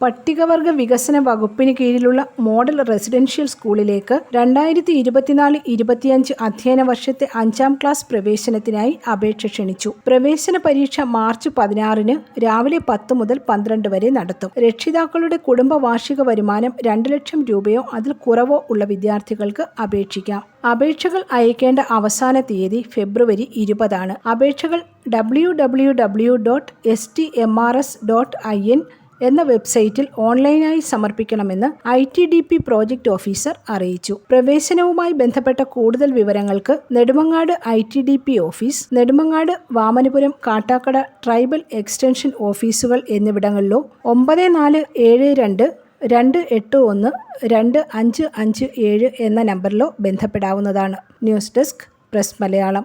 പട്ടികവർഗ വികസന വകുപ്പിന് കീഴിലുള്ള മോഡൽ റെസിഡൻഷ്യൽ സ്കൂളിലേക്ക് രണ്ടായിരത്തി ഇരുപത്തിനാല് ഇരുപത്തിയഞ്ച് അധ്യയന വർഷത്തെ അഞ്ചാം ക്ലാസ് പ്രവേശനത്തിനായി അപേക്ഷ ക്ഷണിച്ചു. പ്രവേശന പരീക്ഷ മാർച്ച് പതിനാറിന് രാവിലെ പത്ത് മുതൽ പന്ത്രണ്ട് വരെ നടത്തും. രക്ഷിതാക്കളുടെ കുടുംബ വാർഷിക വരുമാനം രണ്ട് ലക്ഷം രൂപയോ അതിൽ കുറവോ ഉള്ള വിദ്യാർത്ഥികൾക്ക് അപേക്ഷിക്കാം. അപേക്ഷകൾ അയക്കേണ്ട അവസാന തീയതി ഫെബ്രുവരി ഇരുപതാണ്. അപേക്ഷകൾ W W W dot S T M R S dot I N എന്ന വെബ്സൈറ്റിൽ ഓൺലൈനായി സമർപ്പിക്കണമെന്ന് I T D P project officer അറിയിച്ചു. പ്രവേശനവുമായി ബന്ധപ്പെട്ട കൂടുതൽ വിവരങ്ങൾക്ക് Nedumangad I T D P office Nedumangad Vamanapuram Kattakada tribal extension ഓഫീസുകൾ എന്നിവിടങ്ങളിലോ ഒമ്പത് നാല് ഏഴ് രണ്ട് രണ്ട് എട്ട് ഒന്ന് രണ്ട് അഞ്ച് അഞ്ച് ഏഴ് എന്ന നമ്പറിലോ ബന്ധപ്പെടാവുന്നതാണ്. News desk press Malayalam.